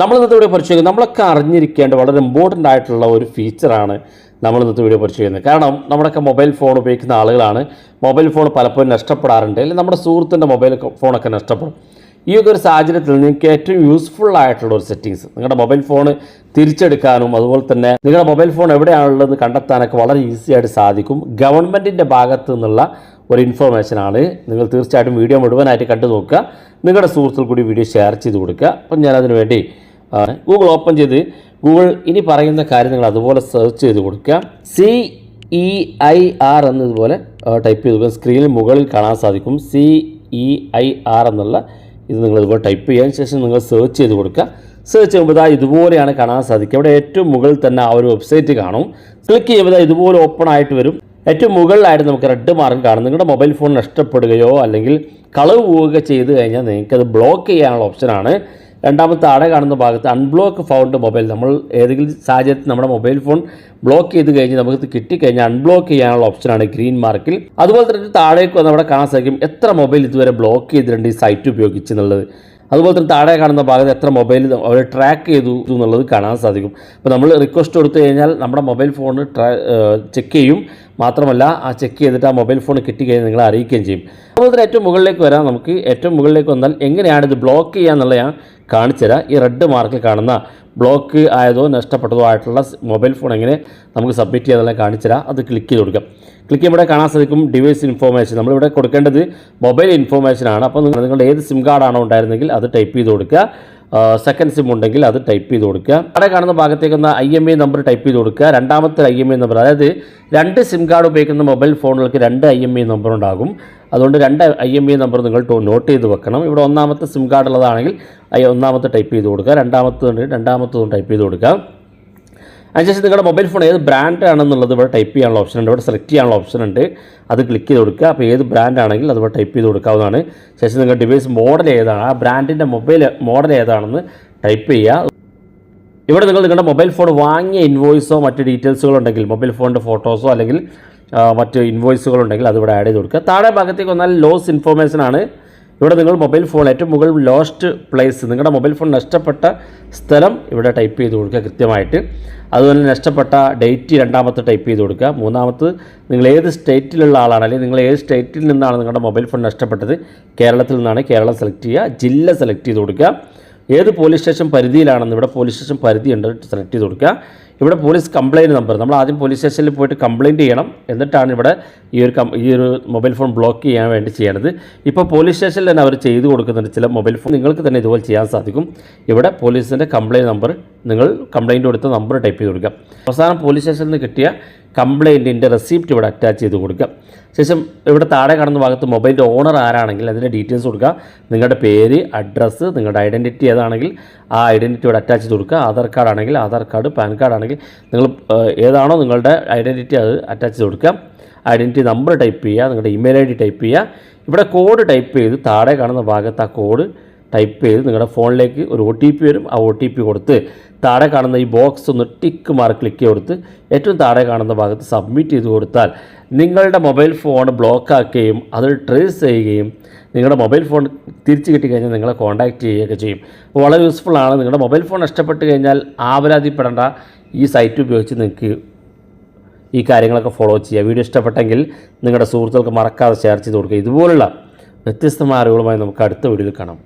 നമ്മൾ ഇന്നത്തെ വീഡിയോ പരിശോധിക്കുന്നത് നമ്മളൊക്കെ അറിഞ്ഞിരിക്കേണ്ട വളരെ ഇമ്പോർട്ടന്റ് ആയിട്ടുള്ള ഒരു ഫീച്ചറാണ് നമ്മൾ ഇന്നത്തെ വീഡിയോ പരിശോധിക്കുന്നത്. കാരണം നമ്മുടെയൊക്കെ മൊബൈൽ ഫോൺ ഉപയോഗിക്കുന്ന ആളുകളാണ്. മൊബൈൽ ഫോൺ പലപ്പോഴും നഷ്ടപ്പെടാറുണ്ട്. അല്ലെങ്കിൽ നമ്മുടെ സുഹൃത്തിന്റെ മൊബൈൽ ഫോണൊക്കെ നഷ്ടപ്പെടും. ഈ ഒക്കെ ഒരു സാഹചര്യത്തിൽ നിങ്ങൾക്ക് ഏറ്റവും യൂസ്ഫുൾ ആയിട്ടുള്ള ഒരു സെറ്റിങ്സ് നിങ്ങളുടെ മൊബൈൽ ഫോൺ തിരിച്ചെടുക്കാനും അതുപോലെ തന്നെ നിങ്ങളുടെ മൊബൈൽ ഫോൺ എവിടെയാണുള്ളത് കണ്ടെത്താനൊക്കെ വളരെ ഈസി ആയിട്ട് സാധിക്കും. ഗവൺമെന്റിന്റെ ഭാഗത്തു നിന്നുള്ള ഒരു ഇൻഫർമേഷനാണ് നിങ്ങൾ തീർച്ചയായിട്ടും വീഡിയോ മുഴുവനായിട്ട് കണ്ടു നോക്കുക നിങ്ങളുടെ സുഹൃത്തുക്കൾ കൂടി വീഡിയോ ഷെയർ ചെയ്ത് കൊടുക്കുക. അപ്പം ഞാനതിനു വേണ്ടി ഗൂഗിൾ ഓപ്പൺ ചെയ്ത് ഗൂഗിൾ ഇനി പറയുന്ന കാര്യം നിങ്ങൾ അതുപോലെ സെർച്ച് ചെയ്ത് കൊടുക്കുക. സി ഇ ഐ ആർ എന്നതുപോലെ ടൈപ്പ് ചെയ്ത് കൊടുക്കുക. സ്ക്രീനിൽ മുകളിൽ കാണാൻ സാധിക്കും. സി ഇ ഐ ആർ എന്നുള്ള ഇത് നിങ്ങൾ ഇതുപോലെ ടൈപ്പ് ചെയ്യാൻ ശേഷം നിങ്ങൾ സെർച്ച് ചെയ്ത് കൊടുക്കുക. സെർച്ച് ചെയ്യുമ്പോൾ ഇതാ ഇതുപോലെയാണ് കാണാൻ സാധിക്കുക. അവിടെ ഏറ്റവും മുകളിൽ തന്നെ ആ ഒരു വെബ്സൈറ്റ് കാണും. ക്ലിക്ക് ചെയ്യുമ്പോൾ ഇതുപോലെ ഓപ്പൺ ആയിട്ട് വരും. ഏറ്റവും മുകളിലായിട്ട് നമുക്ക് റെഡ് മാർക്ക് കാണും. നിങ്ങളുടെ മൊബൈൽ ഫോൺ നഷ്ടപ്പെടുകയോ അല്ലെങ്കിൽ കളവ് പോവുകയോ ചെയ്ത് കഴിഞ്ഞാൽ നിങ്ങൾക്കത് ബ്ലോക്ക് ചെയ്യാനുള്ള ഓപ്ഷനാണ് രണ്ടാമത്തെ താഴെ കാണുന്ന ഭാഗത്ത് അൺബ്ലോക്ക് ഫൗണ്ട് മൊബൈൽ നമ്മൾ ഏതെങ്കിലും സാഹചര്യത്തിൽ നമ്മുടെ മൊബൈൽ ഫോൺ ബ്ലോക്ക് ചെയ്ത് കഴിഞ്ഞ് നമുക്ക് കിട്ടിക്കഴിഞ്ഞാൽ അൺബ്ലോക്ക് ചെയ്യാനുള്ള ഓപ്ഷനാണ് ഗ്രീൻ മാർക്കിൽ അതുപോലെ തന്നെ താഴേക്ക് വന്ന് അവിടെ കാണാൻ സാധിക്കും എത്ര മൊബൈൽ ഇതുവരെ ബ്ലോക്ക് ചെയ്തിട്ടുണ്ട് ഈ സൈറ്റ് ഉപയോഗിച്ച് എന്നുള്ളത്. അതുപോലെ തന്നെ താഴെ കാണുന്ന ഭാഗത്ത് എത്ര മൊബൈൽ അവർ ട്രാക്ക് ചെയ്തു എന്നുള്ളത് കാണാൻ സാധിക്കും. അപ്പോൾ നമ്മൾ റിക്വസ്റ്റ് കൊടുത്തു കഴിഞ്ഞാൽ നമ്മുടെ മൊബൈൽ ഫോൺ ചെക്ക് ചെയ്യും. മാത്രമല്ല ആ ചെക്ക് ചെയ്തിട്ട് ആ മൊബൈൽ ഫോൺ കിട്ടിക്കഴിഞ്ഞാൽ നിങ്ങളെ അറിയിക്കുകയും ചെയ്യും. അതുപോലെ തന്നെ ഏറ്റവും മുകളിലേക്ക് വരാം നമുക്ക്. ഏറ്റവും മുകളിലേക്ക് വന്നാൽ എങ്ങനെയാണ് ഇത് ബ്ലോക്ക് ചെയ്യുക എന്നുള്ളത് ഞാൻ കാണിച്ചു തരാം ഈ റെഡ് മാർക്കിൽ കാണുന്ന ബ്ലോക്ക് ആയതോ നഷ്ടപ്പെട്ടതോ ആയിട്ടുള്ള മൊബൈൽ ഫോൺ എങ്ങനെ നമുക്ക് സബ്മിറ്റ് ചെയ്യാതെല്ലാം കാണിച്ചു തരാം അത് ക്ലിക്ക് ചെയ്ത് കൊടുക്കാം. ക്ലിക്ക് ഇവിടെ കാണാൻ സാധിക്കും ഡിവൈസ് ഇൻഫോർമേഷൻ നമ്മളിവിടെ കൊടുക്കേണ്ടത് മൊബൈൽ ഇൻഫോർമേഷൻ ആണ്. അപ്പോൾ നിങ്ങളുടെ ഏത് സിം കാർഡാണോ ഉണ്ടായിരുന്നെങ്കിൽ അത് ടൈപ്പ് ചെയ്ത് കൊടുക്കുക. സെക്കൻഡ് സിം ഉണ്ടെങ്കിൽ അത് ടൈപ്പ് ചെയ്ത് കൊടുക്കുക. അവിടെ കാണുന്ന ഭാഗത്തേക്ക് ഒന്ന് I M I number type ചെയ്ത് കൊടുക്കുക. രണ്ടാമത്തെ ഐ എം ഐ നമ്പർ അതായത് രണ്ട് സിം കാർഡ് ഉപയോഗിക്കുന്ന മൊബൈൽ ഫോണുകൾക്ക് രണ്ട് ഐ എം ഐ നമ്പർ ഉണ്ടാകും. അതുകൊണ്ട് രണ്ട് ഐ എം ഐ നമ്പർ നിങ്ങൾ നോട്ട് ചെയ്ത് വെക്കണം. ഇവിടെ ഒന്നാമത്തെ സിം കാർഡ് ഉള്ളതാണെങ്കിൽ ഒന്നാമത്തെ ടൈപ്പ് ചെയ്ത് കൊടുക്കുക. രണ്ടാമത്തെ രണ്ടാമത്തതും ടൈപ്പ് ചെയ്ത് കൊടുക്കുക. അതിനുശേഷം നിങ്ങളുടെ മൊബൈൽ ഫോൺ ഏത് ബ്രാൻഡ് ആണെന്നുള്ളത് ഇവിടെ ടൈപ്പ് ചെയ്യാനുള്ള ഓപ്ഷൻ ഉണ്ട്. ഇവിടെ സെലക്ട് ചെയ്യാനുള്ള ഓപ്ഷൻ ഉണ്ട്. അത് ക്ലിക്ക് ചെയ്ത് കൊടുക്കുക. അപ്പോൾ ഏത് ബ്രാൻഡ് ആണെങ്കിൽ അത് ഇവിടെ ടൈപ്പ് ചെയ്ത് കൊടുക്കാവുന്നതാണ്. ശേഷം നിങ്ങളുടെ ഡിവൈസ് മോഡൽ ഏതാണ്? ആ ബ്രാൻഡിന്റെ മൊബൈൽ മോഡൽ ഏതാണെന്ന് ടൈപ്പ് ചെയ്യുക. ഇവിടെ നിങ്ങൾ നിങ്ങളുടെ മൊബൈൽ ഫോൺ വാങ്ങിയ ഇൻവോയ്സോ മറ്റ് ഡീറ്റെയിൽസുകളോ ഉണ്ടെങ്കിൽ മൊബൈൽ ഫോണിന്റെ ഫോട്ടോസോ അല്ലെങ്കിൽ മറ്റ് ഇൻവോയ്സുകൾ ഉണ്ടെങ്കിൽ അത് ഇവിടെ ആഡ് ചെയ്ത് കൊടുക്കുക. താഴെ ഭാഗത്തേക്ക് വന്നാൽ ലോസ് ഇൻഫോർമേഷൻ ആണ്. ഇവിടെ നിങ്ങൾ മൊബൈൽ ഫോൺ ഏറ്റവും മുകളിൽ ലോസ്റ്റ് പ്ലേസ് നിങ്ങളുടെ മൊബൈൽ ഫോൺ നഷ്ടപ്പെട്ട സ്ഥലം ഇവിടെ ടൈപ്പ് ചെയ്ത് കൊടുക്കുക കൃത്യമായിട്ട്. അതുപോലെ നഷ്ടപ്പെട്ട ഡേറ്റ് രണ്ടാമത്തെ ടൈപ്പ് ചെയ്ത് കൊടുക്കുക. മൂന്നാമത് നിങ്ങൾ ഏത് സ്റ്റേറ്റിലുള്ള ആളാണ് അല്ലെങ്കിൽ നിങ്ങൾ ഏത് സ്റ്റേറ്റിൽ നിന്നാണ് നിങ്ങളുടെ മൊബൈൽ ഫോൺ നഷ്ടപ്പെട്ടത്? കേരളത്തിൽ നിന്നാണ് കേരളം സെലക്ട് ചെയ്യുക. ജില്ല സെലക്ട് ചെയ്ത് കൊടുക്കുക. ഏത് പോലീസ് സ്റ്റേഷൻ പരിധിയിലാണെന്ന് ഇവിടെ പോലീസ് സ്റ്റേഷൻ പരിധിയുണ്ട് സെലക്ട് ചെയ്ത് കൊടുക്കുക. ഇവിടെ പോലീസ് കംപ്ലയിന്റ് നമ്പർ നമ്മൾ ആദ്യം പോലീസ് സ്റ്റേഷനിൽ പോയിട്ട് കംപ്ലയിന്റ് ചെയ്യണം. എന്നിട്ടാണ് ഇവിടെ ഈ ഒരു ഈ ഒരു മൊബൈൽ ഫോൺ ബ്ലോക്ക് ചെയ്യാൻ വേണ്ടി ചെയ്യണത്. ഇപ്പോൾ പോലീസ് സ്റ്റേഷനിൽ തന്നെ അവർ ചെയ്തു കൊടുക്കുന്നുണ്ട് ചില മൊബൈൽ ഫോൺ നിങ്ങൾക്ക് തന്നെ ഇതുപോലെ ചെയ്യാൻ സാധിക്കും. ഇവിടെ പോലീസിന്റെ കംപ്ലയിന്റ് നമ്പർ നിങ്ങൾ കംപ്ലയിന്റ് കൊടുത്ത നമ്പർ ടൈപ്പ് ചെയ്ത് കൊടുക്കുക അവസാനം പോലീസ് സ്റ്റേഷനിൽ നിന്ന് കിട്ടിയ കംപ്ലയിന്റിന്റെ റെസിപ്റ്റ് ഇവിടെ അറ്റാച്ച് ചെയ്ത് കൊടുക്കുക ശേഷം ഇവിടെ താഴെ കാണുന്ന ഭാഗത്ത് മൊബൈലിന്റെ ഓണർ ആരാണെങ്കിൽ അതിന്റെ ഡീറ്റെയിൽസ് കൊടുക്കുക നിങ്ങളുടെ പേര് അഡ്രസ്സ് നിങ്ങളുടെ ഐഡന്റിറ്റി ഏതാണെങ്കിൽ ആ ഐഡന്റിറ്റി ഇവിടെ അറ്റാച്ച് ചെയ്ത് കൊടുക്കുക. ആധാർ കാർഡ് ആണെങ്കിൽ ആധാർ കാർഡ് പാൻ കാർഡ് ആണെങ്കിൽ നിങ്ങൾ ഏതാണോ നിങ്ങളുടെ ഐഡന്റിറ്റി അത് അറ്റാച്ച് ചെയ്ത് കൊടുക്കുക. ഐഡന്റിറ്റി നമ്പർ ടൈപ്പ് ചെയ്യുക. നിങ്ങളുടെ ഇമെയിൽ ഐ ഡി ടൈപ്പ് ചെയ്യുക. ഇവിടെ കോഡ് ടൈപ്പ് ചെയ്ത് താഴെ കാണുന്ന ഭാഗത്ത് ആ കോഡ് ടൈപ്പ് ചെയ്ത് നിങ്ങളുടെ ഫോണിലേക്ക് ഒരു ഒ ടി പി വരും. ആ ഒ ടി പി കൊടുത്ത് താഴെ കാണുന്ന ഈ ബോക്സ് ഒന്ന് ടിക്ക് മാർക്ക് ക്ലിക്ക് കൊടുത്ത് ഏറ്റവും താഴെ കാണുന്ന ഭാഗത്ത് സബ്മിറ്റ് ചെയ്ത് കൊടുത്താൽ നിങ്ങളുടെ മൊബൈൽ ഫോൺ ബ്ലോക്ക് ആക്കുകയും അത് ട്രേസ് ചെയ്യുകയും നിങ്ങളുടെ മൊബൈൽ ഫോൺ തിരിച്ചു കിട്ടിക്കഴിഞ്ഞാൽ നിങ്ങളെ കോൺടാക്റ്റ് ചെയ്യുകയൊക്കെ ചെയ്യും. വളരെ യൂസ്ഫുൾ ആണ്. നിങ്ങളുടെ മൊബൈൽ ഫോൺ നഷ്ടപ്പെട്ട് കഴിഞ്ഞാൽ ആവരാതിപ്പെടേണ്ട ഈ സൈറ്റ് ഉപയോഗിച്ച് നിങ്ങൾക്ക് ഈ കാര്യങ്ങളൊക്കെ ഫോളോ ചെയ്യുക വീഡിയോ ഇഷ്ടപ്പെട്ടെങ്കിൽ നിങ്ങളുടെ സുഹൃത്തുക്കൾക്ക് മറക്കാതെ ഷെയർ ചെയ്ത് കൊടുക്കുക. ഇതുപോലുള്ള വ്യത്യസ്തമായ അറിവുകളുമായി നമുക്ക് അടുത്ത വീഡിയോയിൽ കാണാം.